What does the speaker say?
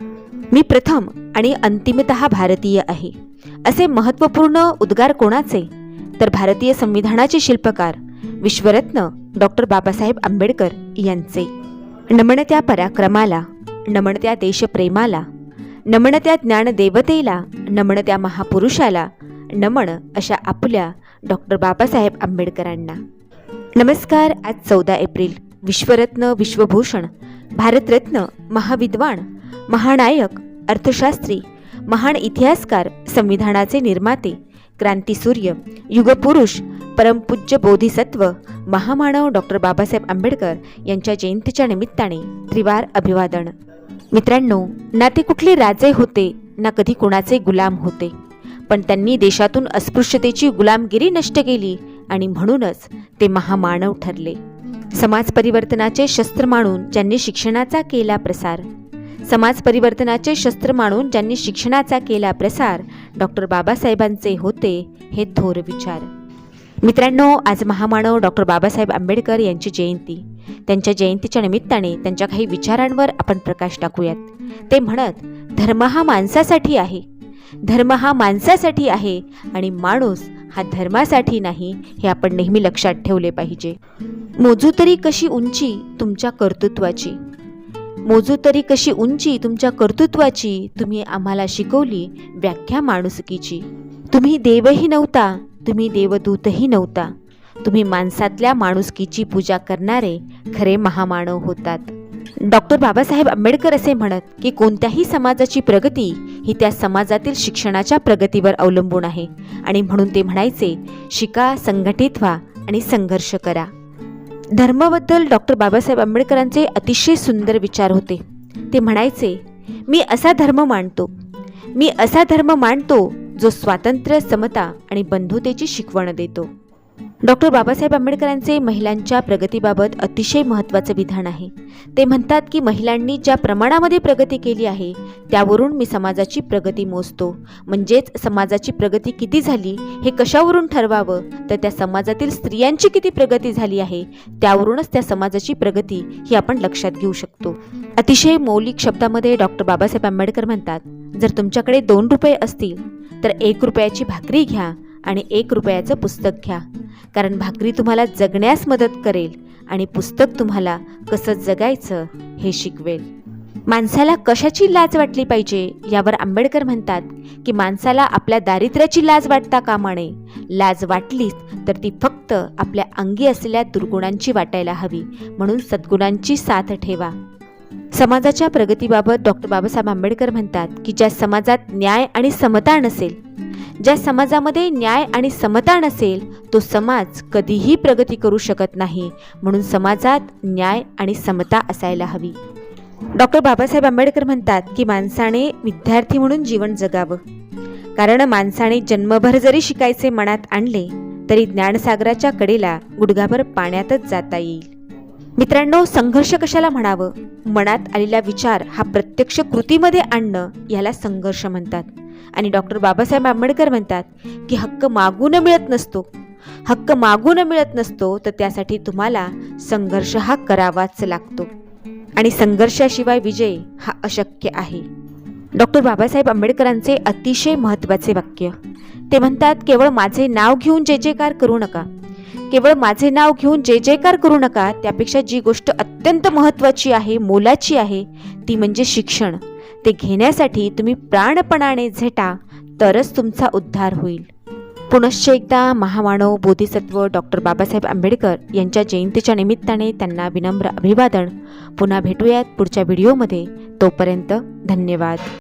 मी प्रथम आणि अंतिमत भारतीय आहे. असे महत्त्वपूर्ण उद्गार कोणाचे? तर भारतीय संविधानाचे शिल्पकार विश्वरत्न डॉक्टर बाबासाहेब आंबेडकर यांचे. नमन त्या पराक्रमाला नमन त्या देशप्रेमाला नमन त्या ज्ञानदेवतेला नमन त्या महापुरुषाला नमन अशा आपल्या डॉक्टर बाबासाहेब आंबेडकरांना. नमस्कार आज चौदा एप्रिल विश्वरत्न विश्वभूषण भारतरत्न महाविद्वान महानायक अर्थशास्त्री महान इतिहासकार संविधानाचे निर्माते क्रांतीसूर्य युगपुरुष परमपूज्य बोधिसत्व महामानव डॉक्टर बाबासाहेब आंबेडकर यांच्या जयंतीच्या निमित्ताने त्रिवार अभिवादन. मित्रांनो ना ते कुठले राजे होते ना कधी कुणाचे गुलाम होते. पण त्यांनी देशातून अस्पृश्यतेची गुलामगिरी नष्ट केली आणि म्हणूनच ते महामानव ठरले. समाज परिवर्तनाचे शस्त्र मानून ज्यांनी शिक्षणाचा केला प्रसार समाज परिवर्तनाचे शस्त्र मानून ज्यांनी शिक्षणाचा केला प्रसार डॉक्टर बाबासाहेबांचे होते हे थोर विचार. मित्रांनो आज महामानव डॉक्टर बाबासाहेब आंबेडकर यांची जयंती. त्यांच्या जयंतीच्या निमित्ताने त्यांच्या काही विचारांवर आपण प्रकाश टाकूयात. ते म्हणत धर्म हा माणसासाठी आहे. धर्म हा माणसासाठी आहे आणि माणूस हा धर्मासाठी नाही हे आपण नेहमी लक्षात ठेवले पाहिजे. मोजू तरी कशी उंची तुमच्या कर्तृत्वाची. मोजू तरी कशी उंची तुमच्या कर्तृत्वाची? तुम्ही आम्हाला शिकवली व्याख्या माणुसकीची. तुम्ही देवही नव्हता तुम्ही देवदूतही नव्हता. तुम्ही माणसातल्या माणुसकीची पूजा करणारे खरे महामानव होतात. डॉक्टर बाबासाहेब आंबेडकर असे म्हणत की कोणत्याही समाजाची प्रगती ही त्या समाजातील शिक्षणाच्या प्रगतीवर अवलंबून आहे. आणि म्हणून ते म्हणायचे शिका संघटित व्हा आणि संघर्ष करा. धर्माबद्दल डॉक्टर बाबासाहेब आंबेडकरांचे अतिशय सुंदर विचार होते. ते म्हणायचे मी असा धर्म मानतो. मी असा धर्म मानतो जो स्वातंत्र्य समता आणि बंधुतेची शिकवण देतो. डॉक्टर बाबासाहेब आंबेडकरांचे महिलांच्या प्रगतीबाबत अतिशय महत्त्वाचं विधान आहे. ते म्हणतात की महिलांनी ज्या प्रमाणामध्ये प्रगती केली आहे त्यावरून मी समाजाची प्रगती मोजतो. म्हणजेच समाजाची प्रगती किती झाली हे कशावरून ठरवावं? तर त्या समाजातील स्त्रियांची किती प्रगती झाली आहे त्यावरूनच त्या समाजाची प्रगती ही आपण लक्षात घेऊ शकतो. अतिशय मौलिक शब्दामध्ये डॉक्टर बाबासाहेब आंबेडकर म्हणतात जर तुमच्याकडे दोन रुपये असतील तर एक रुपयाची भाकरी घ्या आणि एक रुपयाचं पुस्तक घ्या. कारण भाकरी तुम्हाला जगण्यास मदत करेल आणि पुस्तक तुम्हाला कसं जगायचं हे शिकवेल. माणसाला कशाची लाज वाटली पाहिजे यावर आंबेडकर म्हणतात की माणसाला आपल्या दारिद्र्याची लाज वाटता कामा नये. लाज वाटलीच तर ती फक्त आपल्या अंगी असलेल्या दुर्गुणांची वाटायला हवी. म्हणून सद्गुणांची साथ ठेवा. समाजाच्या प्रगतीबाबत डॉक्टर बाबासाहेब आंबेडकर म्हणतात की ज्या समाजात न्याय आणि समता नसेल ज्या समाजामध्ये न्याय आणि समता नसेल तो समाज कधीही प्रगती करू शकत नाही. म्हणून समाजात न्याय आणि समता असायला हवी. डॉक्टर बाबासाहेब आंबेडकर म्हणतात की माणसाने विद्यार्थी म्हणून जीवन जगावं. कारण माणसाने जन्मभर जरी शिकायचे मनात आणले तरी ज्ञानसागराच्या कडेला गुडघाभर पाण्यातच जाता येईल. मित्रांनो संघर्ष कशाला म्हणावं? मनात आलेला विचार हा प्रत्यक्ष कृतीमध्ये आणणं याला संघर्ष म्हणतात. आणि डॉक्टर बाबासाहेब आंबेडकर म्हणतात की हक्क मागून मिळत नसतो. हक्क मागून मिळत नसतो तर त्यासाठी तुम्हाला संघर्ष हा करावाच लागतो. आणि संघर्षाशिवाय विजय हा अशक्य आहे. डॉक्टर बाबासाहेब आंबेडकरांचे अतिशय महत्त्वाचे वाक्य. ते म्हणतात केवळ माझे नाव घेऊन जे जयकार करू नका. केवळ माझे नाव घेऊन जे जयकार करू नका. त्यापेक्षा जी गोष्ट अत्यंत महत्त्वाची आहे मोलाची आहे ती म्हणजे शिक्षण. ते घेण्यासाठी तुम्ही प्राणपणाने झेटा तरच तुमचा उद्धार होईल. पुनश्च एकदा महामानव बोधिसत्व डॉक्टर बाबासाहेब आंबेडकर यांच्या जयंतीच्या निमित्ताने त्यांना विनम्र अभिवादन. पुन्हा भेटूयात पुढच्या व्हिडिओमध्ये. तोपर्यंत धन्यवाद.